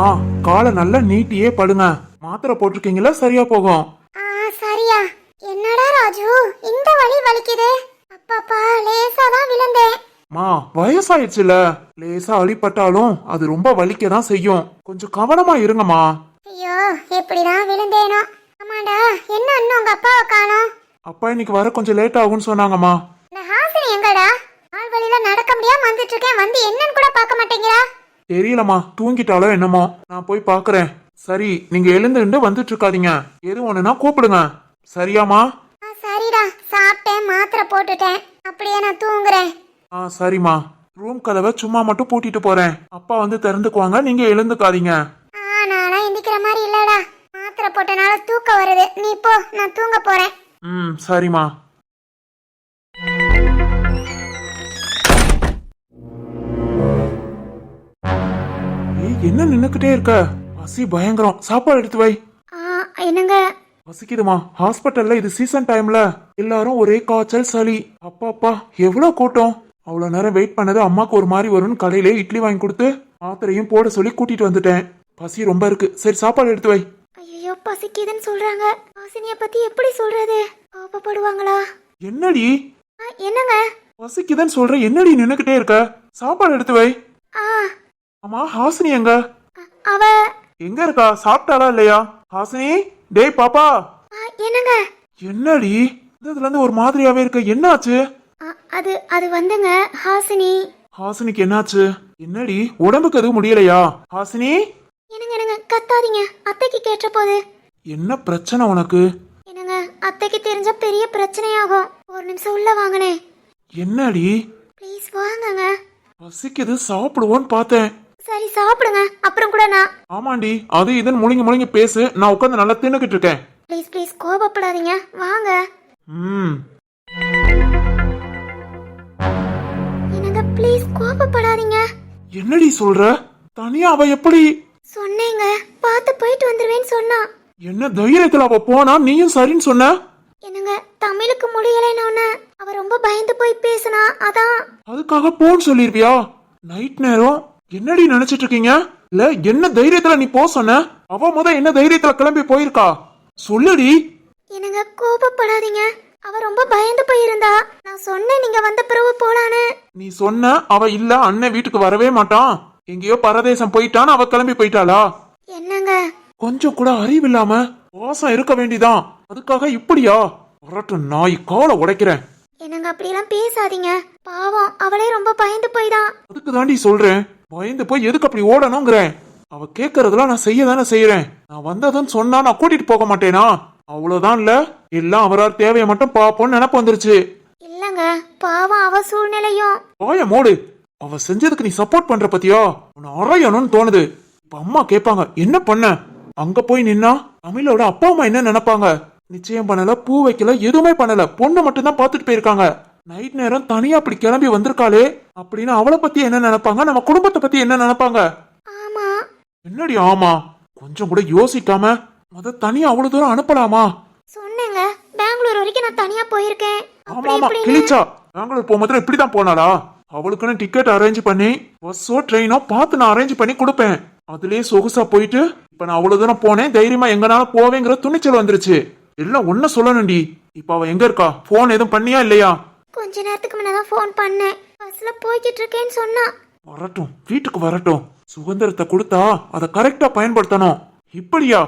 மா காலை நல்லா நீட்டியே படுங்க. மாத்திரை போட்டிருக்கீங்களா? சரியா போகும். ஆ சரியா. என்னடா ராஜு இந்த வலி வலிக்குது. அப்பாப்பா லேசா தான் விழுந்தேன். மா வயசாயிடுச்சுல. லேசா அடிபட்டாலும் அது ரொம்ப வலிக்க தான் செய்யும். கொஞ்சம் கவனமா இருங்கம்மா. ஐயோ எப்படிதான் விழுந்தேனோ. ஆமாடா என்ன இன்னும் உங்க அப்பாவை காணோம்? அப்பா இன்னைக்கு வர கொஞ்சம் லேட் ஆகும்னு சொன்னாங்கம்மா. இந்த ஹாசினி எங்கடா? ஆள் வழியில நடக்க முடியாம வந்துட்டு இருக்கேன். வந்து என்னன்னு கூட பார்க்க மாட்டேங்கிறா தெரியலம்மா. தூங்கிட்டாலோ என்னமோ. நான் போய் பாக்குறேன். சரி நீங்க எழுந்துட்டு வந்துட்டு இருக்காதீங்க எது ஒண்ணுனா கூப்பிடுங்க. சரியாம்மா? ஆ சரிடா. சாப்பிட்டேன் மாத்திரை போட்டுட்டேன். அப்படியே நான் தூங்குறேன். ஆ சரிம்மா. ரூம் கதவை சும்மா மட்டும் பூட்டிட்டு போறேன். அப்பா வந்து திறந்துக்குவாங்க நீங்க எழுந்துக்காதீங்க. ஆ நானா எந்திக்கிற மாதிரி இல்லடா. மாத்திரை போட்டனால தூக்கம் வருது. நீ போ நான் தூங்க போறேன். ம் சரிம்மா. என்ன நின்னுக்கிட்டே இருக்க? பசி பயங்கரம். சாப்பாடு எடுத்து வை. ஆ என்னங்க? பசிக்குதுமா. ஹாஸ்பிட்டல்ல இது சீசன் டைம்ல எல்லாரும் ஒரே காய்ச்சல் சளி. அப்பா அப்பா எவ்வளவு கூட்டம்? அவ்வளவு நேரம் வெயிட் பண்ணது அம்மாக்கு ஒரு மாதிரி வரும்னு கடையிலே இட்லி வாங்கி கொடுத்து மாத்திரையும் போட சொல்லி கூட்டிட்டு வந்துட்டேன். பசி ரொம்ப இருக்கு. சரி சாப்பாடு எடுத்து வை. ஐயோ பசிக்குதுன்னு சொல்றாங்க. ஹாசினிய பத்தி எப்படி சொல்றது? கோபப்படுவாங்களா? என்னடி? ஆ, என்னங்க? பசிக்குதுன்னு சொல்ற என்னடி நின்னுக்கிட்டே இருக்க? சாப்பாடு எடுத்து வை. ஆ ஆமா ஹாசினி எங்க? அவ எங்க இருக்கா? சாப்பிட்டாளா இல்லையா? ஹாசினி? டேய் பாப்பா. என்னங்க? என்னடி? இதுல இருந்து ஒரு மாதிரியாவே இருக்க. என்னாச்சு? அது அது வந்துங்க ஹாசினி. ஹாசினிக்கு என்னாச்சு? என்னடி? உடம்புக்கு எதுவும் முடியலையா? ஹாசினி? என்னங்க என்னங்க? கத்தாதீங்க. அத்தைக்கு கேட்ட போது. என்ன பிரச்சனை உனக்கு? என்னங்க அத்தைக்கு தெரிஞ்சா பெரிய பிரச்சனையாகும். ஒரு நிமிஷம் உள்ள வாங்கினே என்னடி? ப்ளீஸ் வாங்கங்க. பசிக்குது சாப்பிடுவோன்னு பார்த்தேன். சரி சாப்பிடுங்க. அப்புறம் கூட நான் ஆமாண்டி அது இதுன்னு முழுங்கி முழுங்கி பேசு. நான் உட்காந்து நல்லா தின்னுக்கிட்டு இருக்கேன். ப்ளீஸ் ப்ளீஸ் கோபப்படாதீங்க. வாங்க. ம். என்னங்க ப்ளீஸ் கோபப்படாதீங்க. என்னடி சொல்ற? தனியா அவ எப்படி? சொன்னேங்க. பார்த்து போயிட்டு வந்துருவேன்னு சொன்னா. என்ன தைரியத்துல அவ போனா நீயும் சரின்னு சொன்ன? என்னங்க தமிழுக்கு முடியலைன்னு அவ ரொம்ப பயந்து போய் பேசினா அதான். அதுக்காக போன்னு சொல்லிருவியா? நைட் நேரம் என்னடி நினைச்சிட்டு இருக்கீங்க? இல்ல என்ன தைரியத்துல நீ போ சொன்ன? அவ முத என்ன தைரியத்துல கிளம்பி போயிருக்கா? சொல்லுடி. என்னங்க கோபப்படாதீங்க. அவ ரொம்ப பயந்து போயிருந்தா. நான் சொன்னேன் நீங்க வந்த பிறகு போலான்னு. நீ சொன்ன அவ இல்ல அண்ணன் வீட்டுக்கு வரவே மாட்டான். எங்கேயோ பரதேசம் போயிட்டான்னு அவ கிளம்பி போயிட்டாளா? என்னங்க? கொஞ்சம் கூட அறிவில்லாம பாசம் இருக்க வேண்டிதான். அதுக்காக இப்படியா? வரட்டு நாய் காலை உடைக்கிறேன். என்னங்க அப்படியெல்லாம் பேசாதீங்க. பாவம் அவளே ரொம்ப பயந்து போய்தான். அதுக்கு தாண்டி சொல்றேன். பயந்து போய் எதுக்கு அப்படி ஓடணுங்கிறேன். அவ கேக்குறதெல்லாம் நான் செய்ய தானே செய்யறேன் நான் வந்ததுன்னு சொன்னா நான் கூட்டிட்டு போக மாட்டேனா? அவ்வளவுதான் இல்ல. எல்லாம் அவரால் தேவையை மட்டும் பாப்போம்னு நினப்பு வந்துருச்சு. இல்லங்க பாவம் அவ சூழ்நிலையும். வாய மூடு. அவ செஞ்சதுக்கு நீ சப்போர்ட் பண்ற பத்தியா? உன்னை அறையணும்னு தோணுது. இப்ப அம்மா கேட்பாங்க என்ன பண்ண? அங்க போய் நின்னா தமிழோட அப்பா அம்மா என்ன நினைப்பாங்க? நிச்சயம் பண்ணல பூ வைக்கல எதுவுமே பண்ணல. பொண்ணு மட்டும் தான் பாத்துட்டு போயிருக்காங்க. நைட் நேரம் தனியா அப்படி கிளம்பி வந்திருக்காளே. அப்படின்னு அவளை பத்தி என்ன நினைப்பாங்க? நம்ம குடும்பத்தை பத்தி என்ன நினைப்பாங்க? ஆமா. என்னடி ஆமா? கொஞ்சம் கூட யோசிக்காம முத தனியா அவ்வளவு தூரம் அனுப்பலாமா? சொன்னேங்க. பெங்களூர் வரைக்கும் நான் தனியா போயிருக்கேன். ஆமா ஆமா. கிழிச்சா. பெங்களூர் போகும்போது இப்படிதான் போனாளா? அவளுக்குன்னு டிக்கெட் அரேஞ்ச் பண்ணி பஸ்ஸோ ட்ரெயினோ பார்த்து நான் அரேஞ்ச் பண்ணி கொடுப்பேன். அதுலயே சொகுசா போயிட்டு இப்ப நான் அவ்வளவு தூரம் போனேன். தைரியமா எங்கனாலும் போவேங்கிற துணிச்சல் வந்துருச்சு. எல்லாம் ஒன்ன சொல்லணும்டி. இப்ப அவ எங்க இருக்கா? போன் எதுவும் பண்ணியா இல்லையா? கொஞ்ச நேரத்துக்கு முன்னதான் ஃபோன் பண்ணேன். பஸ்ல போய்கிட்டு இருக்கேன்னு சொன்னா. வரட்டும் வீட்டுக்கு வரட்டும். சுதந்திரத்தை கொடுத்தா அதை கரெக்டா பயன்படுத்தணும். இப்படியா?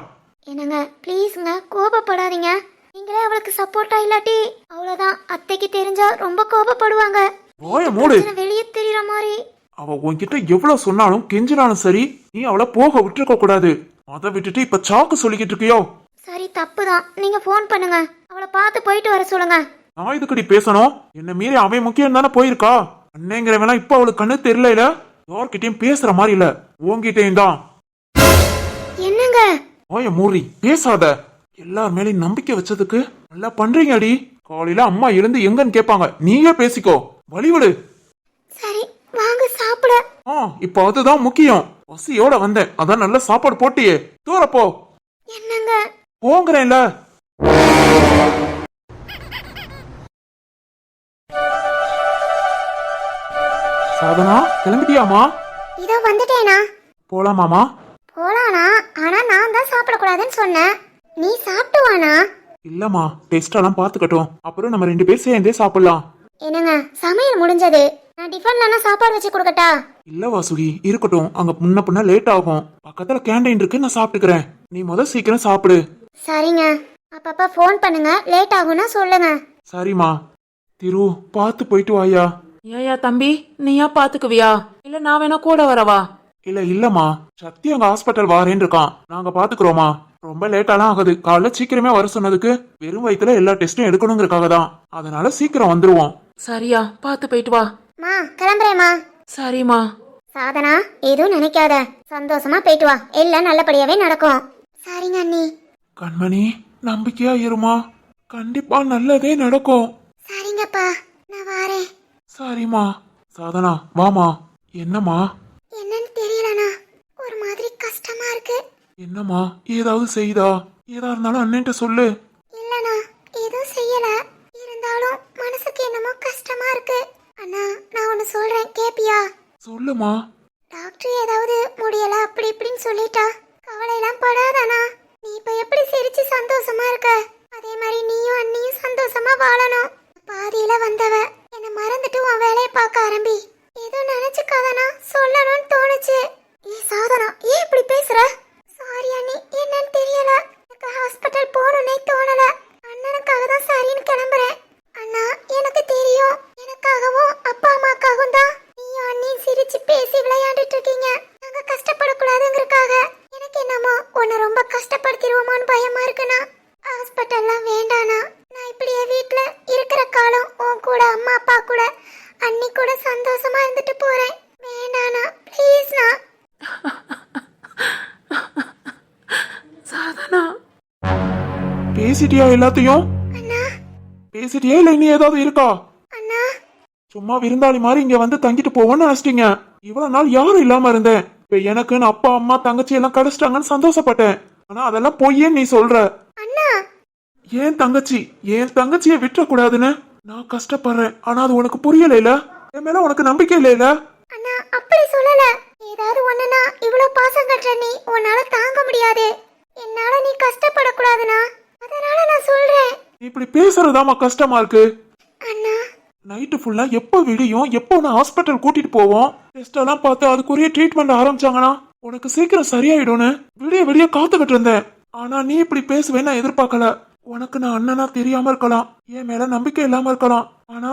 என்னங்க ப்ளீஸுங்க கோபப்படாதீங்க. நீங்களே அவளுக்கு சப்போர்ட்டா இல்லாட்டி அவ்வளவுதான். அத்தைக்கு தெரிஞ்சா ரொம்ப கோபப்படுவாங்க. வாய மூடு. வெளியே தெரியற மாதிரி. அவ உன்கிட்ட எவ்வளவு சொன்னாலும் கெஞ்சினாலும் சரி நீ அவளை போக விட்டுருக்க கூடாது. அதை விட்டுட்டு இப்ப சாக்கு சொல்லிக்கிட்டு இருக்கியோ? சரி தப்பு தான் நீங்க ஃபோன் பண்ணுங்க. அவளை பார்த்து போயிட்டு வர சொல்லுங்க. நான் இதுக்கடி பேசணும்? என்ன மீறி அவன் முக்கியம் தானே போயிருக்கா? அண்ணேங்கிறவெல்லாம் இப்ப அவளுக்கு கண்ணு தெரியல யார்கிட்டயும் பேசுற மாதிரி இல்ல. உன்கிட்டயும் தான். என்னங்க? ஓய மூறி பேசாத. எல்லார் மேலயும் நம்பிக்கை வச்சதுக்கு நல்லா பண்றீங்க அடி காலையில அம்மா எழுந்து எங்கன்னு கேட்பாங்க. நீயே பேசிக்கோ. வழிவிடு. சரி வாங்க சாப்பிட. ஆ இப்ப அதுதான் முக்கியம். பசியோட வந்தேன். அதான் நல்ல சாப்பாடு போட்டியே. தூர போ என்னங்க? போங்கிறேன்ல. சாதனா கிளம்பிட்டியாமா இதோ வந்துட்டேனா. போலாமாமா போலானா? ஆனா நான் தான் சாப்பிடக்கூடாதுன்னு சொன்னேன். நீ சாப்பிட்டு வானா இல்லம்மா டெஸ்ட் எல்லாம் பாத்துக்கட்டும் அப்புறம் நம்ம ரெண்டு பேரும் சேர்ந்தே சாப்பிடலாம். என்னங்க சமையல் முடிஞ்சது. நான் டிஃபன்ல சாப்பாடு வச்சு கொடுக்கட்டா? இல்ல வாசுகி இருக்கட்டும். அங்க முன்ன பின்ன லேட் ஆகும். பக்கத்துல கேண்டீன் இருக்கு நான் சாப்பிட்டுக்கிறேன். நீ முத சீக்கிரம் சாப்பிடு. சரிங்க. அப்பப்ப ஃபோன் பண்ணுங்க. லேட் ஆகும்னா சொல்லுங்க. சரிம்மா. திரு பார்த்து போயிட்டு வாயா. ஏயா தம்பி நீயா பாத்துக்குவியா? இல்ல நான் வேணா கூட வரவா? இல்ல இல்லம்மா. சக்தி அங்க ஹாஸ்பிட்டல் வாரேன்னு இருக்கான் நாங்க பாத்துக்கிறோமா ரொம்ப லேட்டாலாம் ஆகுது. காலைல சீக்கிரமே வர சொன்னதுக்கு வெறும் வயித்துல எல்லா டெஸ்டும் எடுக்கணுங்கிறதுக்காக தான். அதனால சீக்கிரம் வந்துருவோம். சரியா பாத்து போயிட்டு வா. மா கிளம்புறேம்மா. சரிம்மா. சாதனா எதுவும் நினைக்காத. சந்தோஷமா போயிட்டு வா. எல்லாம் நல்லபடியாவே நடக்கும். சரிங்க அண்ணி. கண்மணி நம்பிக்கையா இருமா. கண்டிப்பா நல்லதே நடக்கும். சரிங்கப்பா. நான் வாரேன். சரிம்மா. சாதனா வாமா என்னம்மா? என்னன்னு தெரியலண்ணா. ஒரு மாதிரி கஷ்டமா இருக்கு. என்னம்மா? ஏதாவது செய்தா? ஏதா இருந்தாலும் அண்ணன்ட்ட சொல்லு. இல்லண்ணா எதுவும் செய்யல. இருந்தாலும் மனசுக்கு என்னமோ கஷ்டமா இருக்கு. அண்ணா நான் ஒன்னு சொல்றேன். கேப்பியா? சொல்லுமா டாக்டர் ஏதாவது முடியல அப்படி இப்படின்னு சொல்லிட்டா கவலையெல்லாம் படாதானா நீ இப்ப எப்படி சிரிச்சு சந்தோஷமா இருக்க அதே மாதிரி நீயும் அண்ணியும் சந்தோஷமா வாழணும் பாதியில வந்தவ என்ன மறந்துட்டு உன் வேலையை பார்க்க ஆரம்பி ஏதோ நினைச்சுக்காதனா சொல்லணும்னு தோணுச்சு ஏ சாதனா ஏன் இப்படி பேசுற சாரி அண்ணி என்னன்னு தெரியல எனக்கு ஹாஸ்பிட்டல் போகணும்னே தோணல அண்ணனுக்காக தான் சரின்னு கிளம்புறேன் அண்ணா எனக்கு தெரியும் எனக்காகவும் அப்பா அம்மாக்காகவும் தான் நீயும் அண்ணியும் சிரிச்சு பேசி விளையாடிட்டு இருக்கீங்க நாங்க கஷ்டப்படக்கூடாதுங்கிறதுக்காக எனக்கு என்னமோ உன்னை ரொம்ப கஷ்டப்படுத்திடுவோமோன்னு பயமா இருக்குண்ணா. ஹாஸ்பிட்டல்லாம் வேண்டாண்ணா. நான் இப்படியே வீட்ல இருக்கிற காலம் உன் கூட அம்மா அப்பா கூட அண்ணி கூட சந்தோஷமா இருந்துட்டு போறேன். வேண்டாண்ணா ப்ளீஸ்ண்ணா. சாதனா. பேசிட்டியா எல்லாத்தையும்? அண்ணா. பேசிட்டியா இல்ல இனி ஏதாவது இருக்கா? அண்ணா. சும்மா விருந்தாளி மாதிரி இங்க வந்து தங்கிட்டு போவோம்னு நினைச்சிட்டீங்க. இவ்வளவு நாள் யாரும் இல்லாம இருந்தேன். இப்ப எனக்குன்னு அப்பா அம்மா தங்கச்சி எல்லாம் கிடைச்சிட்டாங்கன்னு சந்தோஷப்பட்டேன். ஆனா அதெல்லாம் பொய்யேன்னு நீ சொல்ற. அண்ணா! ஏன் தங்கச்சி? ஏன் தங்கச்சியை விட்டுறக்கூடாதுன்னு? நான் கஷ்டப்படுறேன். ஆனா அது உனக்கு புரியல இல்ல என் மேல உனக்கு நம்பிக்கை இல்ல அண்ணா அப்படி சொல்லல. ஏதாவது ஒண்ணுனா இவ்ளோ பாசம் கட்டுற நீ உன்னால தாங்க முடியாது. என்னால நீ கஷ்டப்படக்கூடாதுண்ணா. அதனால நான் சொல்றேன். நீ இப்படி பேசுறதாமா கஷ்டமா இருக்கு. அண்ணா! நைட்டு ஃபுல்லா எப்போ விடியும் எப்போ நான் ஹாஸ்பிட்டல் கூட்டிட்டு போவோம்? டெஸ்ட் எல்லாம் பார்த்து அதுக்குரிய ட்ரீட்மெண்ட் ஆரம்பிச்சாங்கன்னா உனக்கு சீக்கிரம் சரியாயிடும்னு விடிய விடிய காத்துக்கிட்டு இருந்தேன். ஆனா நீ இப்படி பேசுவேன்னு நான் எதிர்பார்க்கல. உனக்கு நான் அண்ணனா தெரியாம இருக்கலாம். என் மேல நம்பிக்கை இல்லாம இருக்கலாம். ஆனா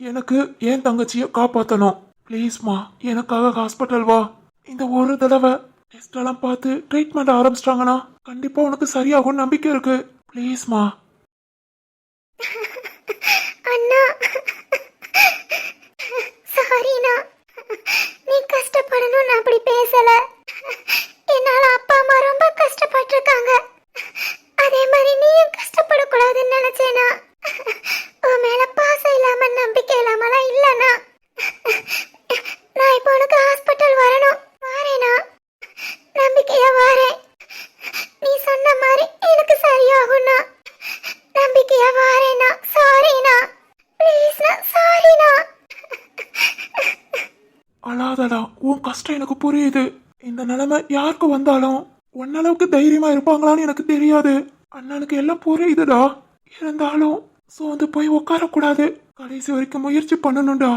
எனக்கு என் தங்கச்சிய காப்பாத்தணும். ப்ளீஸ்மா எனக்காக ஹாஸ்பிட்டல் வா. இந்த ஒரு தடவை டெஸ்ட் எல்லாம் பார்த்து ட்ரீட்மெண்ட் ஆரம்பிச்சிட்டாங்கன்னா கண்டிப்பா உனக்கு சரியாகும் நம்பிக்கை இருக்கு. ப்ளீஸ்மா அண்ணா. சாரிண்ணா நீ கஷ்டப்படணும் நான் அப்படி பேசல. என்னால அப்பா அம்மா ரொம்ப கஷ்டப்பட்டிருக்காங்க அதே மாதிரி நீயும் கஷ்டப்படக்கூடாதுன்னு நினைச்சேனா உன் மேல பாசம் இல்லாம நம்பிக்கை இல்லாமலாம் இல்லைண்ணா நான் இப்போ உனக்கு ஹாஸ்பிட்டல் வரணும் வாரேனா நம்பிக்கையா வாரேன் நீ சொன்ன மாதிரி எனக்கு சரியாகும்ண்ணா நம்பிக்கையா வாரேனா சாரிண்ணா ப்ளீஸ்ண்ணா சாரிண்ணா அழாதடா உன் கஷ்டம் எனக்கு புரியுது இந்த நிலைமை யாருக்கு வந்தாலும் உன்னளவுக்கு தைரியமா இருப்பாங்களான்னு எனக்கு தெரியாது. அண்ணனுக்கு எல்லாம் புரியுதுடா. இருந்தாலும் சோர்ந்து போய் உட்காரக்கூடாது. கடைசி வரைக்கும் முயற்சி பண்ணணும்டா.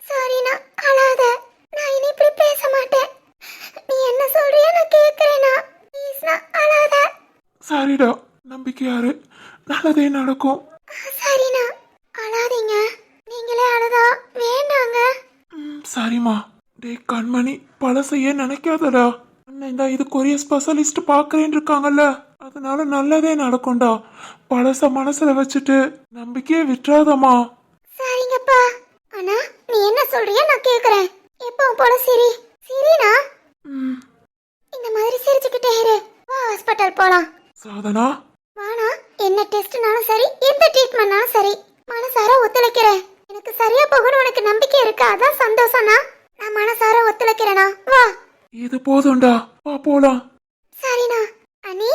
சாரிண்ணா அழாத. நான் இனி இப்படி பேச மாட்டேன். நீ என்ன சொல்றியோ நான் கேட்கறேனா ப்ளீஸ்ண்ணா அழாத. சரிடா. நம்பிக்கையாரு நல்லதே நடக்கும். சரிண்ணா அழாதீங்க. நீங்களே அழுதா? வேண்டாங்க. ம், சரிம்மா. டேய் கண்மணி பழசையே நினைக்காதடா. தான் இது கொரிய ஸ்பெஷலிஸ்ட் பாக்குறேன்னு இருக்காங்கல்ல. அதனால நல்லதே நடக்கும்டா. பழச மனசுல வச்சுட்டு நம்பிக்கையை விட்டுறாதம்மா. சரிங்கப்பா. அண்ணா நீ என்ன சொல்றியோ நான் கேட்கறேன் எப்பவும் போல சிரி. சிரினா? இந்த மாதிரி சிரிச்சுக்கிட்டே இரு. வா ஹாஸ்பிட்டல் போலாம். சாதனா? வானா என்ன டெஸ்ட்னாலும் சரி எந்த ட்ரீட்மெண்ட்னாலும் சரி. மனசார ஒத்துழைக்கிறேன். எனக்கு சரியா போகணும் உனக்கு நம்பிக்கை இருக்கு? அதான் சந்தோஷம்னா நான் மனசார ஒத்துழைக்கிறேனா வா. இது போதும்டா. வா போலாம். சரிண்ணா. அண்ணி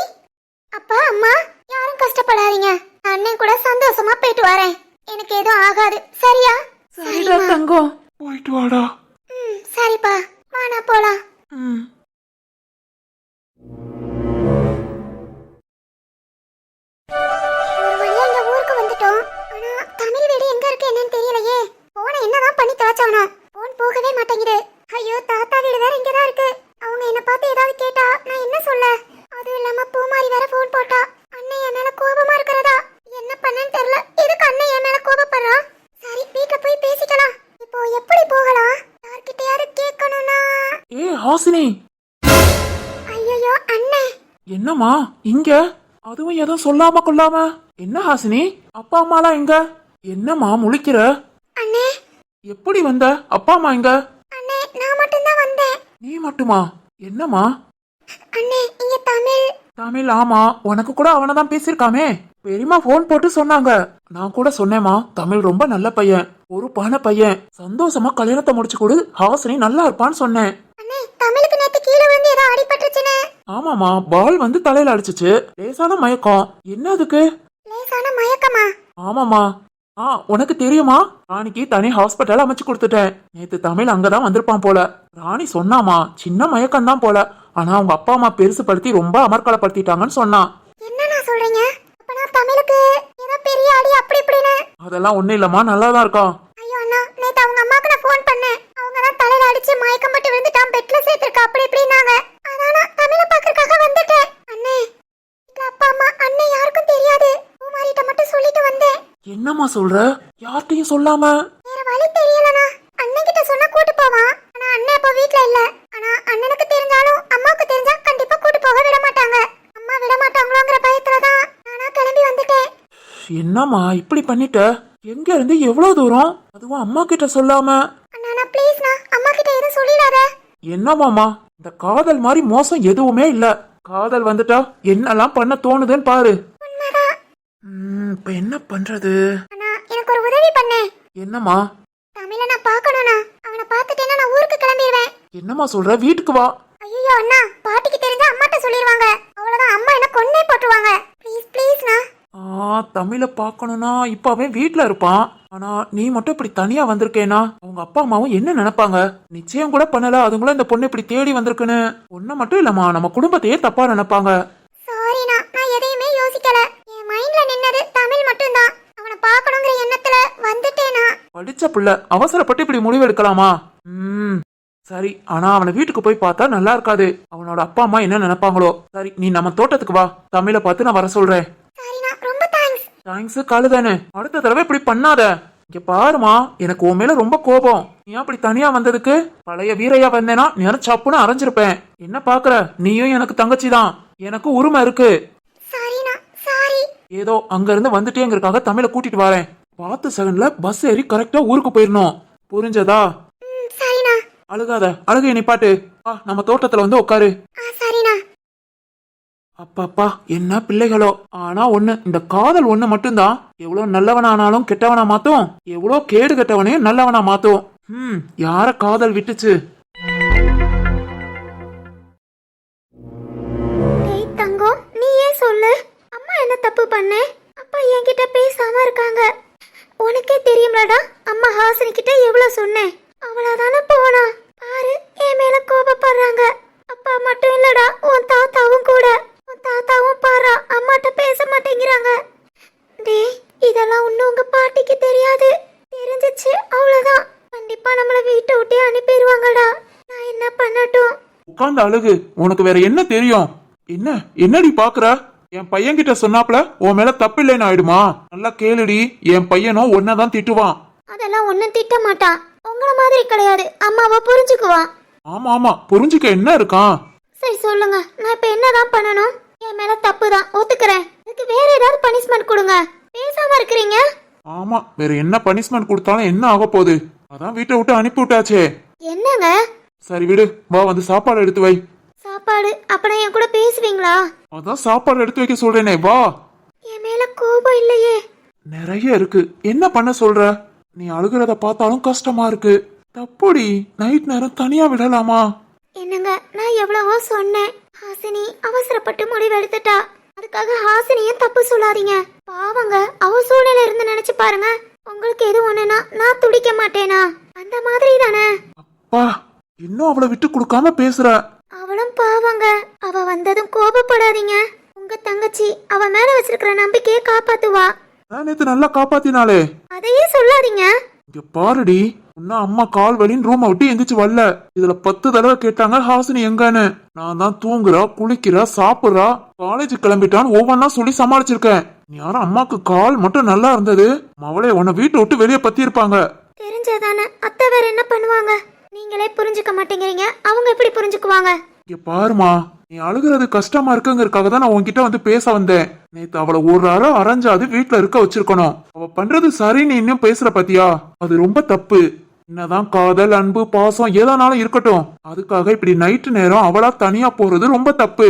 அப்பா அம்மா யாரும் கஷ்டப்படாதீங்க. அண்ணன் கூட சந்தோஷமா போயிட்டு வரேன். எனக்கு எதுவும் ஆகாது. சரியா? சரிடா தங்கம். போயிட்டு வாடா. ம் சரிப்பா. வாடா போலாம். ம். போகவே மாட்டேங்குது. ஐயோ தாத்தா வீடு வேற இங்க தான் இருக்கு. அவங்க என்ன பார்த்து ஏதாவது கேட்டா நான் என்ன சொல்ல? அதுவும் இல்லாம பூமாரி வேற ஃபோன் போட்டா. அண்ணன் என் கோபமா இருக்கிறதா? என்ன பண்ணன்னு தெரியல. எதுக்கு அண்ணன் என் கோபப்படுறா? சரி வீட்டுல போய் பேசிக்கலாம். இப்போ எப்படி போகலாம்? யார்கிட்டயாவது கேட்கணும்னா? ஏ ஹாசினி. ஐயோ அண்ணே. என்னம்மா இங்க? அதுவும் எதுவும் சொல்லாம கொள்ளாம. என்ன ஹாசினி? அப்பா அம்மாலாம் எங்க? என்னம்மா முழிக்கிற? அண்ணே. எப்படி வந்த? அப்பா அம்மா எங்க? நீ மட்டுமா? என்னம்மா? அண்ணே இங்க தமிழ். தமிழ் ஆமா. உனக்கு கூட அவனை தான் பேசியிருக்காமே. பெரியம்மா ஃபோன் போட்டு சொன்னாங்க. நான் கூட சொன்னேம்மா தமிழ் ரொம்ப நல்ல பையன். ஒரு பான பையன். சந்தோஷமா கல்யாணத்தை முடிச்சு கொடு. ஹாசினி நல்லா இருப்பான்னு சொன்னேன். தமிழுக்கு நேத்து கீழே விழுந்து ஏதோ அடிபட்டுச்சுன்னு ஆமாமா பால் வந்து தலையில அடிச்சுச்சு. லேசான மயக்கம். என்ன அதுக்கு? லேசான மயக்கமா? ஆமாமா ஆ உனக்கு தெரியுமா? ராணிக்கு தனி ஹாஸ்பிட்டல் அமைச்சு கொடுத்துட்டேன். நேத்து தமிழ் அங்கதான் வந்திருப்பான் போல. ராணி சொன்னாமா சின்ன மயக்கம் தான் போல. ஆனா அவங்க அப்பா அம்மா பெருசுபடுத்தி ரொம்ப அமர்க்கலப்படுத்திட்டாங்கன்னு சொன்னான். என்னண்ணா சொல்றீங்க? அப்ப நான் தமிழுக்கு ஏதோ பெரிய அடி அப்படி இப்படின்னு. அதெல்லாம் ஒண்ணும் இல்லம்மா நல்லா தான் இருக்கான் ஐயோ அண்ணா நேத்து அவங்க அம்மாக்கு நான் ஃபோன் பண்ணேன் அவங்க தான் தலையில அடிச்சு மயக்கம் பட்டு விழுந்துட்டான் பெட்ல சேர்த்திருக்கா அப்படி இப்படின்னாங்க அதானா தமிழ பாக்குறதுக்காக வந்துட்டேன் அண்ணே எங்க அப்பா அம்மா அண்ணன் யாருக்கும் தெரியாது பூமாரிட்ட மட்டும் சொல்லிட்டு வந்தேன் என்னம்மா சொல்ற? யார்கிட்டயும் சொல்லாம? வேற வழி தெரியலண்ணா. அண்ணன் கிட்ட சொன்னா கூட்டு போவான் ஆனா அண்ணன் அப்போ வீட்ல இல்ல. ஆனா அண்ணனுக்கு தெரிஞ்சாலும் அம்மாவுக்கு தெரிஞ்சா கண்டிப்பா கூட்டு போக விட மாட்டாங்க. அம்மா விட மாட்டாங்களோங்கிற பயத்துல தான் நானா கிளம்பி வந்துட்டேன். என்னம்மா இப்படி பண்ணிட்ட? எங்க இருந்து எவ்வளவு தூரம்? அதுவும் அம்மா கிட்ட சொல்லாம. அண்ணா ப்ளீஸ்ண்ணா அம்மா கிட்ட எதுவும் சொல்லிடாத. என்னமாமா இந்த காதல் மாதிரி மோசம் எதுவுமே இல்ல. காதல் வந்துட்டா என்னெல்லாம் பண்ண தோணுதுன்னு பாரு உண்மைதான் ம், இப்ப என்ன பண்றது? அண்ணா எனக்கு ஒரு உதவி பண்ணு. என்னம்மா? தமிழ நான் பார்க்கணும்ண்ணா அவனை பார்த்துட்டேன்னா நான் ஊருக்கு கிளம்பிடுவேன். என்னம்மா சொல்ற? வீட்டுக்கு வா. ஐயோ அண்ணா. பாட்டிக்கு தெரிஞ்சா அம்மாட்ட சொல்லிடுவாங்க அவ்வளவுதான். அம்மா என்ன கொன்னே போட்டுருவாங்க. ப்ளீஸ் ப்ளீஸ்ண்ணா ஆ தமிழ பார்க்கணும்னா இப்ப அவன் வீட்ல இருப்பான். ஆனா நீ மட்டும் இப்படி தனியா வந்திருக்கேனா? அவங்க அப்பா அம்மாவும் என்ன நினைப்பாங்க? நிச்சயம் கூட பண்ணல. அதுங்களும் இந்த பொண்ணு இப்படி தேடி வந்திருக்குன்னு. ஒன்ன மட்டும் இல்லம்மா நம்ம குடும்பத்தையே தப்பா நினைப்பாங்க சாரிண்ணா நான் எதையுமே யோசிக்கல என் மைண்ட்ல நின்னது தமிழ் மட்டும்தான் அவனை பார்க்கணுங்கிற எண்ணத்துல வந்துட்டேனா படிச்ச பிள்ளை. அவசரப்பட்டு இப்படி முடிவு எடுக்கலாமா ம். சரி ஆனா அவனை வீட்டுக்கு போய் பார்த்தா நல்லா இருக்காது. அவனோட அப்பா அம்மா என்ன நினைப்பாங்களோ? சரி நீ நம்ம தோட்டத்துக்கு வா. தமிழை பார்த்து நான் வர சொல்றேன். தேங்க்ஸ் காலுதானே அடுத்த தடவை இப்படி பண்ணாத. இங்க பாருமா எனக்கு உன் மேல ரொம்ப கோபம். நீ அப்படி தனியா வந்ததுக்கு? பழைய வீரையா வந்தேனா நிறச்சாப்புன்னு அரைஞ்சிருப்பேன். என்ன பாக்குற? நீயும் எனக்கு தங்கச்சி தான். எனக்கு உரிமை இருக்கு. ஏதோ அங்க இருந்து வந்துட்டேங்கிறதுக்காக தமிழை கூட்டிட்டு வரேன். பார்த்து செகண்ட்ல பஸ் ஏறி கரெக்டா ஊருக்கு போயிடணும் புரிஞ்சதா? அழுகாத. அழுகைய நிப்பாட்டு. நம்ம தோட்டத்துல வந்து உட்காரு அப்பாப்பா என்ன பிள்ளைகளோ. ஆனா ஒண்ணு இந்த காதல் ஒண்ணு மட்டும்தான் எவ்வளவு நல்லவனானாலும் கெட்டவனா மாத்தும். எவ்வளவு கேடு கெட்டவனையும் நல்லவனா மாத்தும். ம் யார காதல் விட்டுச்சு? தங்கம் நீ ஏன் சொல்லு? அம்மா என்ன தப்பு பண்ணேன் அப்பா என்கிட்ட பேசாம இருக்காங்க. உனக்கே தெரியும்லடா. அம்மா ஹாசினி கிட்ட எவ்வளவு சொன்னேன். அவ்வளவுதானே போனா. பாரு என் மேல கோபப்படுறாங்க. அப்பா மட்டும் இல்லடா உன் தாத்தாவும் கூட. உன் தாத்தாவும் பாரா அம்மாட்ட பேச மாட்டேங்கிறாங்க. டே இதெல்லாம் ஒன்றும் உங்க பாட்டிக்கு தெரியாது. தெரிஞ்சிச்சு அவ்வளவுதான். கண்டிப்பா நம்மள வீட்டை விட்டே அனுப்பிடுவாங்கடா. நான் என்ன பண்ணட்டும்? உட்கார்ந்து அழுகு உனக்கு வேற என்ன தெரியும்? என்ன என்னடி பாக்குற? என் பையன் கிட்ட சொன்னாப்ல உன் மேல தப்பு இல்லைன்னு ஆயிடுமா? நல்லா கேளுடி என் பையனும் ஒன்னதான் திட்டுவான். அதெல்லாம் ஒன்றும் திட்ட மாட்டான் உங்கள மாதிரி கிடையாது. அம்மாவை புரிஞ்சுக்குவான் ஆமா ஆமா புரிஞ்சுக்க என்ன இருக்கான் சரி சொல்லுங்க. நான் இப்போ என்னதான் பண்ணணும்? என் மேல தப்பு தான் ஒத்துக்கிறேன். இதுக்கு வேற ஏதாவது பனிஷ்மெண்ட் கொடுங்க. பேசாம இருக்கிறீங்க? ஆமா வேற என்ன பனிஷ்மெண்ட் கொடுத்தாலும் என்ன ஆக போகுது? அதான் வீட்டை விட்டு அனுப்பி விட்டாச்சே. என்னங்க? சரி விடு. வா வந்து சாப்பாடு எடுத்து வை. சாப்பாடு? அப்புறம் என் கூட பேசுவீங்களா? அதான் சாப்பாடு எடுத்து வைக்க சொல்றேனே. வா. என் மேல கோபம் இல்லையே. நிறைய இருக்கு. என்ன பண்ண சொல்ற? நீ அழுகிறத பார்த்தாலும் கஷ்டமா இருக்கு. தப்புடி. நைட் நேரம் தனியா விடலாமா? என்னங்க நான் எவ்வளவோ சொன்னேன். ஹாசினி அவசரப்பட்டு முடிவெடுத்துட்டா. அதுக்காக ஹாசினியும் தப்பு சொல்லாதீங்க. பாவங்க அவ சூழ்நிலை இருந்து நினைச்சு பாருங்க. உங்களுக்கு எது ஒண்ணுனா நான் துடிக்க மாட்டேனா? அந்த மாதிரி தானே. அப்பா இன்னும் அவளை விட்டு கொடுக்காம பேசுற. அவளும் பாவங்க. அவ வந்ததும் கோபப்படாதீங்க. உங்க தங்கச்சி அவ மேல வச்சிருக்கிற நம்பிக்கையை காப்பாத்துவா. நான் நேத்து நல்லா காப்பாத்தினாளே. அதையே சொல்லாதீங்க. இங்க பாருடி இன்னும் அம்மா கால் வலின்னு ரூமை விட்டு எந்திரிச்சு வரல. இதுல பத்து தடவை கேட்டாங்க ஹாசினி எங்கன்னு. நான் தான் தூங்குறா குளிக்கிறா சாப்பிடுறா காலேஜ் கிளம்பிட்டான்னு ஒவ்வொன்னா சொல்லி சமாளிச்சிருக்கேன். நீ யாரும் அம்மாக்கு கால் மட்டும் நல்லா இருந்தது? அவளே உன்னை வீட்டை விட்டு வெளியே பத்தி இருப்பாங்க தெரிஞ்சதானே அத்தை வேற என்ன பண்ணுவாங்க? நீங்களே புரிஞ்சுக்க மாட்டேங்கிறீங்க அவங்க எப்படி புரிஞ்சுக்குவாங்க? இங்க பாருமா நீ அழுகிறது கஷ்டமா இருக்குங்கிறதுக்காக தான் நான் உன்கிட்ட வந்து பேச வந்தேன். நேத்து அவளை ஒரு அறம் அரைஞ்சாது வீட்டுல இருக்க வச்சிருக்கணும். அவ பண்றது சரி நீ இன்னும் பேசுற பாத்தியா? அது ரொம்ப தப்பு. என்னதான் காதல் அன்பு பாசம் எதானாலும் இருக்கட்டும். அதுக்காக இப்படி நைட்டு நேரம் அவளா தனியா போறது ரொம்ப தப்பு.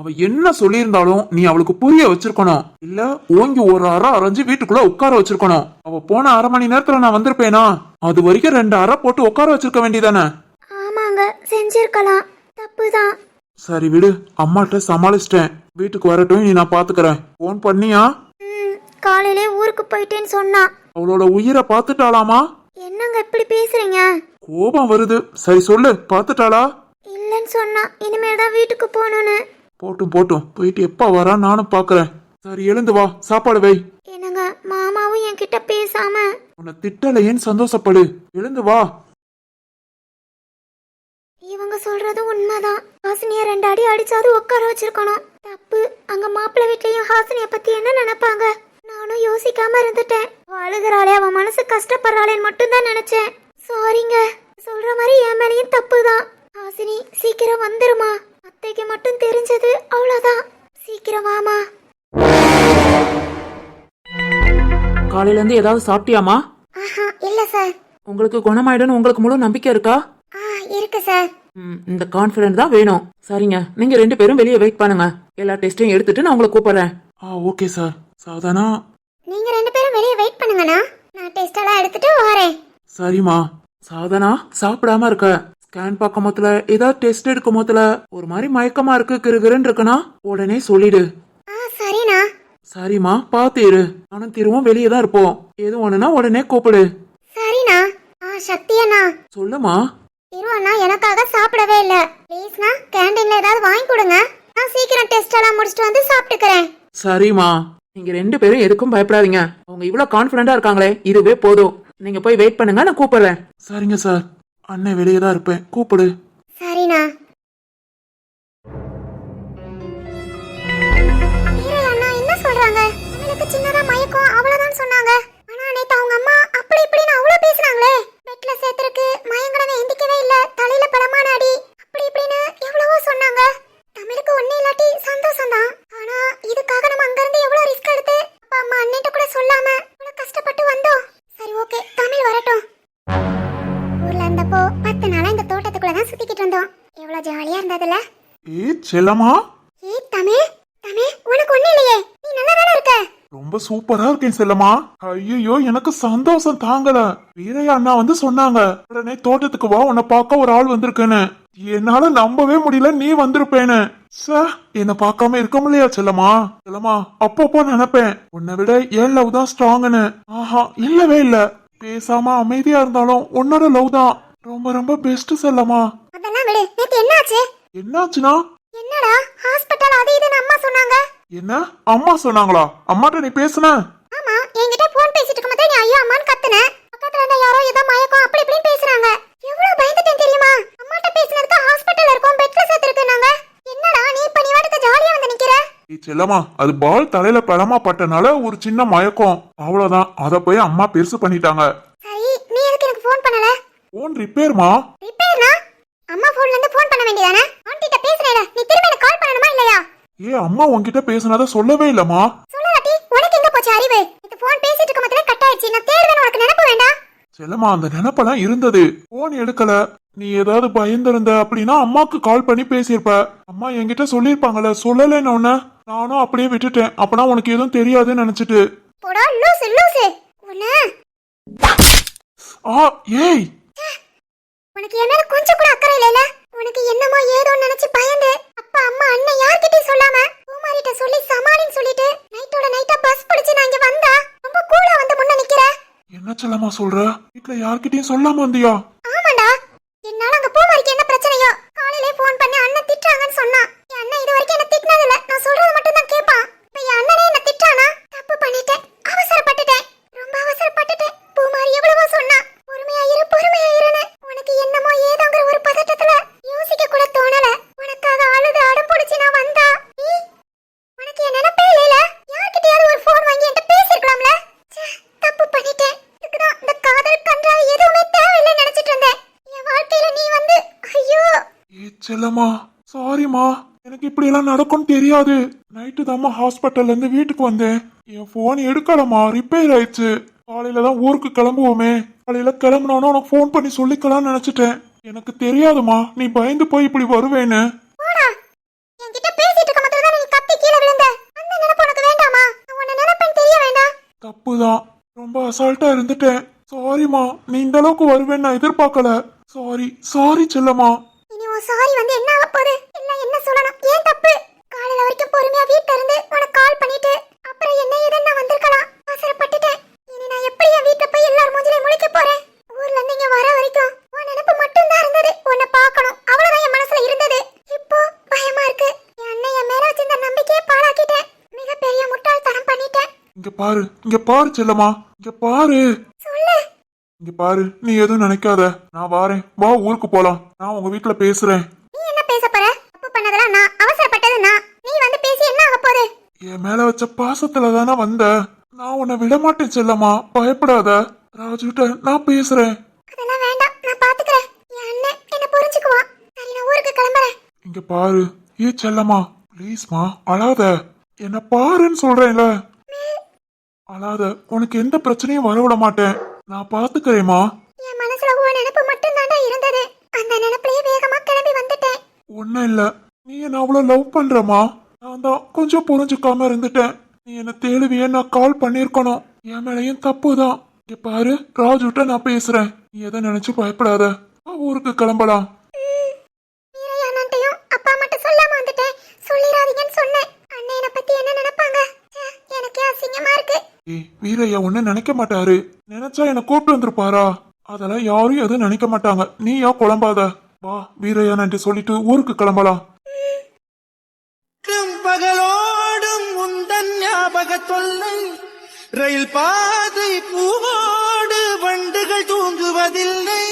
அவ என்ன சொல்லியிருந்தாலும் நீ அவளுக்கு புரிய வச்சிருக்கணும். இல்ல ஓங்கி ஒரு அறை அரைஞ்சு வீட்டுக்குள்ள உட்கார வச்சிருக்கணும். அவ போன அரை மணி நேரத்துல நான் வந்திருப்பேனா? அது வரைக்கும் ரெண்டு அறை போட்டு உட்கார வச்சிருக்க வேண்டியதானே? ஆமாங்க செஞ்சிருக்கலாம். தப்பு தான் சரி விடு அம்மாட்ட சமாளிச்சிட்டேன். வீட்டுக்கு வரட்டும் நீ நான் பாத்துக்கறேன். போன் பண்ணியா? காலையிலே ஊருக்கு போயிட்டேன்னு சொன்னா. அவளோட உயிரை பாத்துட்டாளாமா? என்னங்க இப்படி பேசுறீங்க? கோபம் வருது. சரி சொல்லு பாத்துட்டாளா? இல்லைன்னு சொன்னா இனிமேல் தான் வீட்டுக்கு போகணும்னு. போட்டும் போட்டும். போயிட்டு எப்ப வரா நானும் பாக்குறேன். சரி எழுந்து வா. சாப்பாடு வை. என்னங்க மாமாவும் என்கிட்ட பேசாம? உன்னை திட்டலையேன்னு சந்தோஷப்படு. எழுந்து வா. இவங்க சொல்றது உண்மைதான். ஹாசினிய ரெண்டு அடி அடிச்சாது உட்கார வச்சிருக்கணும். தப்பு. அங்க மாப்பிள்ளை வீட்லயும் ஹாசினிய பத்தி என்ன நினைப்பாங்க? நானும் யோசிக்காம இருந்துட்டேன். அவ அழுகிறாளே அவன் மனசு கஷ்டப்படுறாளேன்னு மட்டும் தான் நினைச்சேன். சாரிங்க சொல்ற மாதிரி என் மேலேயும் தப்பு தான் ஹாசினி சீக்கிரம் வந்துருமா? அத்தைக்கு மட்டும் தெரிஞ்சது அவ்வளவுதான். சீக்கிரம் வாமா. காலையில இருந்து ஏதாவது சாப்பிட்டியாமா? ஆஹா இல்ல சார். உங்களுக்கு குணமாயிடும்னு உங்களுக்கு முழு நம்பிக்கை இருக்கா? ஆ இருக்கு சார். இந்த கான்பிடன்ட் தான் வேணும். சரிங்க. நீங்க ரெண்டு பேரும் வெளியே வெயிட் பண்ணுங்க. எல்லா டெஸ்டையும் எடுத்துட்டு நான் உங்களை கூப்பிடுறேன். ஆ ஓகே சார். சாதனா நீங்க ரெண்டு பேரும் வெளியே வெயிட் பண்ணுங்கண்ணா. நான் டெஸ்ட் எல்லாம் எடுத்துட்டு வரேன். சரிம்மா. சாதனா சாப்பிடாம இருக்க. ஸ்கேன் பார்க்கும் போதுல ஏதாவது டெஸ்ட் எடுக்கும் போதுல ஒரு மாதிரி மயக்கமா இருக்கு கிருகிருன்னு இருக்குன்னா உடனே சொல்லிடு. ஆ சரிண்ணா. சரிம்மா பாத்து இரு. நானும் திரும்பவும் வெளியே தான் இருப்போம். எதுவும் ஒண்ணுனா உடனே கூப்பிடு. சரிண்ணா. ஆ சக்தி அண்ணா சொல்லுமா திரு அண்ணா எனக்காக சாப்பிடவே இல்ல. ப்ளீஸ்ண்ணா கேண்டீன்ல ஏதாவது வாங்கி கொடுங்க. நான் சீக்கிரம் டெஸ்ட் எல்லாம் முடிச்சுட்டு வந்து சாப்பிட்டுக்கிறேன். சரிம்மா. நீங்க ரெண்டு பேரும் எதுக்கும் பயப்படாதீங்க. அவங்க இவ்வளவு கான்பிடண்டா இருக்காங்களே இதுவே போதும். நீங்க போய் வெயிட் பண்ணுங்க நான் கூப்பிடுறேன். சரிங்க சார் அண்ணன் வெளியே தான் இருப்பேன். கூப்பிடு. சரிண்ணா. என்ன சொல்றாங்க? சின்னதா மயக்கம் அவ்வளவுதான் சொன்னாங்க. ஆனா நேத்து அவங்க அம்மா அப்படி இப்படின்னு அவ்வளவு பேசுனாங்களே. பெட்ல சேர்த்திருக்கு மயங்கடவே எந்திக்கவே இல்ல. தலையில பலமான அடி அப்படி இப்படின்னு எவ்வளவோ சொன்னாங்க. தமிழுக்கு ஒண்ணு இல்லாட்டி சந்தோஷம் தான் ஆனா இதுக்காக நம்ம அங்க இருந்து எவ்வளவு ரிஸ்க் எடுத்து அப்பா அம்மா அண்ணன்ட்ட கூட சொல்லாம இவ்வளவு கஷ்டப்பட்டு வந்தோம். சரி ஓகே தமிழ் வரட்டும். ஊர்ல இருந்தப்போ பத்து நாளா இந்த தோட்டத்துக்குள்ள தான் சுத்திக்கிட்டு இருந்தோம். எவ்வளவு ஜாலியா இருந்ததுல ஏ செல்லம்மா? ஏய் தமிழ் தமிழ் உனக்கு ஒண்ணு இல்லையே. நீ நல்லா தானே இருக்க? ரொம்ப சூப்பரா இருக்கேன் செல்லம்மா. ஐயோ எனக்கு சந்தோஷம் தாங்கல. வீரையா அண்ணா வந்து சொன்னாங்க உடனே தோட்டத்துக்கு வா உன்னை பார்க்க ஒரு ஆள் வந்திருக்குன்னு. என்னால நம்பவே முடியல நீ வந்திருப்பேன்னு. சே என்ன பார்க்காம இருக்க முடியா செல்லம்மா? செல்லம்மா அப்பப்போ நினைப்பேன். உன்னை விட ஏன் லவ் தான் ஸ்ட்ராங்னு ஆஹா இல்லவே இல்ல. பேசாம அமைதியா இருந்தாலும் உன்னோட லவ் தான். ரொம்ப ரொம்ப பெஸ்ட் என்னாச்சு? என்னாச்சுன்னா? என்னடா? ஹாஸ்பிட்டல் அது இதுன்னு அம்மா சொன்னாங்க. என்ன? அம்மா சொன்னாங்களா? அம்மாட்ட நீ பேசுன? ஆமா என்கிட்ட போன் பேசிட்டு இருக்கும்போது நீ ஐயோ அம்மான்னு கத்துன. பக்கத்துல இருந்த யாரோ ஏதோ மயக்கம் அப்படி இப்படின்னு பேசுறாங்க. எவ்வளவு பயந்துட்டேன் தெரியுமா? அம்மாட்ட பேசினதுக்கு ஹாஸ்பிட்டல் இருக்கோம் பெட்ல சேர்த்திருக்குனாங்க என்னடா நீ வாட்டுக்கு ஜாலியா வந்து நிக்கிற? செல்லம்மா அது பால் தலையில பலமா பட்டனால ஒரு சின்ன மயக்கம். அவ்வளவுதான். அத போய் அம்மா பெருசு பண்ணிட்டாங்க. சரி நீ எதுக்கு எனக்கு ஃபோன் பண்ணல? போன் ரிப்பேர்மா ரிப்பேர்னா அம்மா போன்ல இருந்து ஃபோன் பண்ண வேண்டியதானே? ஆன்ட்டிட்ட பேசுறேல நீ திரும்ப எனக்கு கால் பண்ணணுமா இல்லையா? ஏ அம்மா உன்கிட்ட பேசுனத சொல்லவே இல்லம்மா. சொல்லலாட்டி உனக்கு எங்க போச்சு அறிவு? இது ஃபோன் பேசிட்டு இருக்க மாதிரி கட் ஆயிடுச்சு. நான் தேடுவேன் உனக்கு நினைப்பு வேண்டாம். செல்லம்மா அந்த நினைப்பெல்லாம் இருந்தது. போன் எடுக்கல. நீ ஏதாவது பயந்திருந்த அப்படின்னா அம்மாக்கு கால் பண்ணி பேசியிருப்ப. அம்மா என்கிட்ட சொல்லியிருப்பாங்கல்ல சொல்லலைன்னு உன்ன. நானும் அப்படியே விட்டுட்டேன். அப்பனா உனக்கு எதுவும் தெரியாதுன்னு நினைச்சிட்டு. போடா லூசு லூசு. உன்ன. ஆ ஏய். உனக்கு என் மேல கொஞ்சம் கூட அக்கறை இல்லைல உனக்கு என்னமோ ஏதோ நினைச்சு பயந்து. அப்பா அம்மா அண்ணன் யார்கிட்டயும் சொல்லாம பூமாரிட்ட சொல்லி சமாளின்னு சொல்லிட்டு நைட்டோட நைட்டா பஸ் பிடிச்சு நான் இங்க வந்தா ரொம்ப கூலா வந்து முன்ன நிக்கிற. என்ன செல்லம்மா சொல்ற? வீட்ல யார்கிட்டயும் சொல்லாம வந்தியா ஆமாண்டா என்னால அங்க பூமாரிக்கு என்ன பிரச்சனையோ காலையிலே ஃபோன் பண்ணி அண்ணன் திட்டுறாங்கன்னு சொன்னா என் அண்ணன் இது வரைக்கும் என்ன திட்டினது இல்ல நான் சொல்றது மட்டும் தான் கேட்பான் இப்ப என் அண்ணனே என்ன திட்டானா தப்பு பண்ணிட்டேன் அவசரப்பட்டுட்டேன் ரொம்ப அவசரப்பட்டுட்டேன் பூமாரி எவ்வளவோ சொன்னா பொறுமையா இரு பொறுமையா இருன்னு உனக்கு என்னமோ ஏதோங்கிற ஒரு பதட்டத்துல யோசிக்க கூட தோணல உனக்காக அழுது அடம் பிடிச்சு நான் வந்தா நீ உனக்கு என் நினைப்பே இல்லைல யார்கிட்டயாவது ஒரு ஃபோன் வாங்கி என்கிட்ட பேசிருக்கலாம்ல ச்சே, தப்பு பண்ணிட்டேன் இதுக்குதான் இந்த காதல் கன்றாவி எதுவுமே தேவையில்லைன்னு நினைச்சிட்டு இருந்தேன் என் வாழ்க்கையில நீ வந்து ஐயோ ஏ செல்லம்மா சாரி சாரிம்மா நடக்கும்னு தெரியாது. நைட்டு தாம்மா ஹாஸ்பிட்டல்ல இருந்து வீட்டுக்கு வந்தேன். என் போன் எடுக்கலம்மா ரிப்பேர் ஆயிடுச்சு. காலையில தான் ஊருக்கு கிளம்புவோமே. காலையில கிளம்புனோன்னு உனக்கு ஃபோன் பண்ணி சொல்லிக்கலாம்னு நினைச்சிட்டேன். எனக்கு தெரியாதுமா நீ பயந்து போய் இப்படி வருவேன்னு. தப்புதான். ரொம்ப அசால்ட்டா இருந்துட்டேன். சாரிம்மா நீ இந்த அளவுக்கு வருவேன்னு நான் எதிர்பார்க்கல. சாரி சாரி செல்லம்மா. இனி உன் சாரி வந்து என்ன ஆக போகுது? இல்ல என்ன சொல்லணும்? ஏன் தப்பு? காலையில வரைக்கும் பொறுமையா வீட்ல இருந்து உனக்கு கால் பண்ணிட்டு அப்புறம் என்ன நான் வந்திருக்கலாம். அவசரப்பட்டுட்டேன். இனி நான் எப்படி என் வீட்ல போய் எல்லார் மூஞ்சிலையும் முழிக்க போறேன்? ஊர்ல இருந்து இங்க வர வரைக்கும் உன் நினைப்பு மட்டும் தான் இருந்தது. உன்னை பார்க்கணும். அவ்வளவுதான் என் மனசுல இருந்தது. இப்போ பயமா இருக்கு. என் அண்ணன் என் மேல வச்சிருந்த நம்பிக்கையை பாழாக்கிட்டேன். மிகப்பெரிய முட்டாள்தனம் பண்ணிட்டேன். இங்க பாரு. இங்க பாரு செல்லம்மா. இங்க பாரு. சொல்லு. இங்க பாரு. நீ எதுவும் நினைக்காத. நான் வாரேன். வா ஊருக்கு போலாம். நான் உங்க வீட்ல பேசுறேன் நீ என்ன பேச போற தப்பு பண்ணதெல்லாம் நான் அவசரப்பட்டது நான் நீ வந்து பேசி என்ன ஆக போகுது என் மேல வச்ச பாசத்துல தானே வந்த? நான் உன்னை விட மாட்டேன் செல்லம்மா. பயப்படாத. ராஜுட்ட நான் பேசுறேன். அதெல்லாம் வேண்டாம். நான் பாத்துக்கிறேன். என் அண்ணன் என்ன புரிஞ்சுக்குவான். சரி நான் ஊருக்கு கிளம்புறேன். இங்க பாரு. ஏ செல்லம்மா ப்ளீஸ்மா அழாத. என்ன பாருன்னு சொல்றேன்ல. அழாத. உனக்கு எந்த பிரச்சனையும் வரவிட மாட்டேன். நான் பாத்துக்கிறேம்மா. என் மனசுல உன் நினைப்பு மட்டும் தாண்டா இருந்தது. அந்த நினைப்புலயே வேகமா கிளம்பி வந்துட்டேன். ஒன்னும் இல்ல. நீ என்ன அவ்வளவு லவ் பண்றமா நான் தான் கொஞ்சம் புரிஞ்சுக்காம இருந்துட்டேன். நீ என்ன தேடுவிய நான் கால் பண்ணிருக்கணும் என் மேலையும் தப்பு தான். இங்க பாரு ராஜுட்ட நான் பேசுறேன். நீ எதை நினைச்சு பயப்படாத. ஊருக்கு கிளம்பலாம். வீரையா ஒன்னும் நினைக்க மாட்டாரு. நினைச்சா என்ன கூப்பிட்டு வந்திருப்பாரா? அதெல்லாம் யாரும் எதுவும் நினைக்க மாட்டாங்க. நீ யா குழம்பாத. வா வீரையா நன்றி சொல்லிட்டு ஊருக்கு கிளம்பலாம். ரயில் பாதை பூவோடு வண்டுகள் தூங்குவதில்லை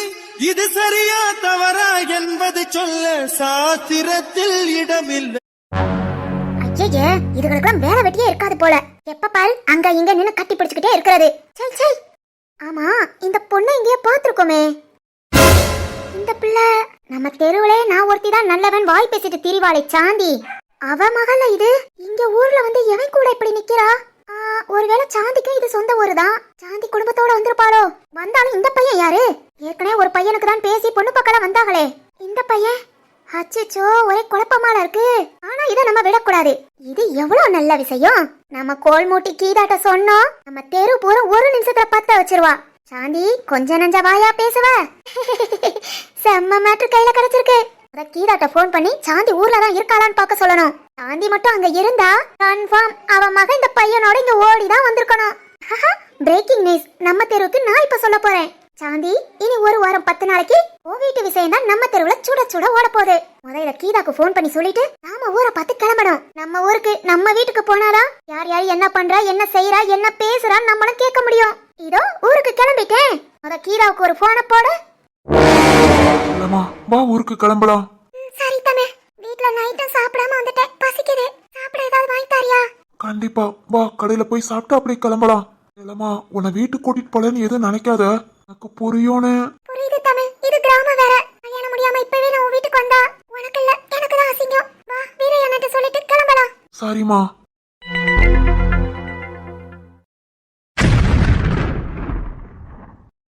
இது சரியா தவறா என்பது சொல்ல சாத்திரத்தில் இடமில்லை. ஐயே இதுகளுக்கெல்லாம் வேலை வெட்டியே இருக்காது போல. எப்ப பால் அங்க இங்க நின்னு கட்டி பிடிச்சுக்கிட்டே இருக்கிறது. சை சை. ஆமா இந்த பொண்ணை இங்கேயே பார்த்துருக்கோமே. இந்த பிள்ளை நம்ம தெருவுலே நான் ஒருத்தி தான் நல்லவன் வாய் பேசிட்டு திரிவாளை சாந்தி. அவ மகள இது? இங்க ஊர்ல வந்து எவன் கூட இப்படி நிக்கிறா? ஒருவேளை சாந்திக்கும் இது சொந்த ஊரு தான் சாந்தி குடும்பத்தோட வந்திருப்பாளோ? வந்தாலும் இந்த பையன் யாரு? ஏற்கனவே ஒரு பையனுக்கு தான் பேசி பொண்ணு பக்கம் வந்தாங்களே. இந்த பையன்? அச்சோ ஒரே குழப்பமால இருக்கு. ஆனா இதை நம்ம விடக்கூடாது. இது எவ்வளவு நல்ல விஷயம். நம்ம கோல் மூட்டி கீதாட்ட சொன்னோம். நம்ம தெரு பூரா ஒரு நிமிஷத்துல பத்த வச்சிருவா. சாந்தி கொஞ்ச நஞ்ச வாயா பேசுவ. செம்ம மேட்ரு கையில கிடைச்சிருக்கு. அத கீதாட்ட ஃபோன் பண்ணி சாந்தி ஊர்ல தான் இருக்காளான்னு பார்க்க சொல்லணும். சாந்தி மட்டும் அங்க இருந்தா கன்ஃபார்ம் அவ மகன் இந்த பையனோட இங்க ஓடி தான் வந்திருக்கணும் பிரேக்கிங் நியூஸ் நம்ம தெருவுக்கு நான் இப்ப சொல்ல போறேன். சாந்தி இனி ஒரு வாரம் பத்து நாளைக்கு உன் வீட்டு விஷயம் தான் நம்ம தெருவுல சுட சுட ஓட போகுது. முதல்ல கீதாக்கு ஃபோன் பண்ணி சொல்லிட்டு நாம ஊரை பார்த்து கிளம்பணும். நம்ம ஊருக்கு நம்ம வீட்டுக்கு போனாதான் யார் யார் என்ன பண்றா என்ன செய்யறா என்ன பேசுறான்னு நம்மளும் கேட்க முடியும். இதோ ஊருக்கு கிளம்பிட்டேன். முத கீதாவுக்கு ஒரு போனை போட. இல்லம்மா வா ஊருக்கு கிளம்பலாம். சரி தமே வீட்ல நைட்டும் சாப்பிடாம வந்துட்டேன். பசிக்குது. சாப்பிட ஏதாவது வாங்கி தரியா? கண்டிப்பா வா கடையில போய் சாப்பிட்டு அப்படியே கிளம்பலாம். இல்லம்மா உன்னை வீட்டுக்கு கூட்டிட்டு போலன்னு எதுவும் நினைக்காத. எனக்கு புரியும்னு. புரியுது தமிழ் இது கிராமம் வேற. கல்யாணம் முடியாம இப்பவே நான் உன் வீட்டுக்கு வந்தா உனக்கு இல்ல. எனக்கு தான் அசிங்கம். வா வீர என்னட்டு சொல்லிட்டு கிளம்பலாம். சரிம்மா.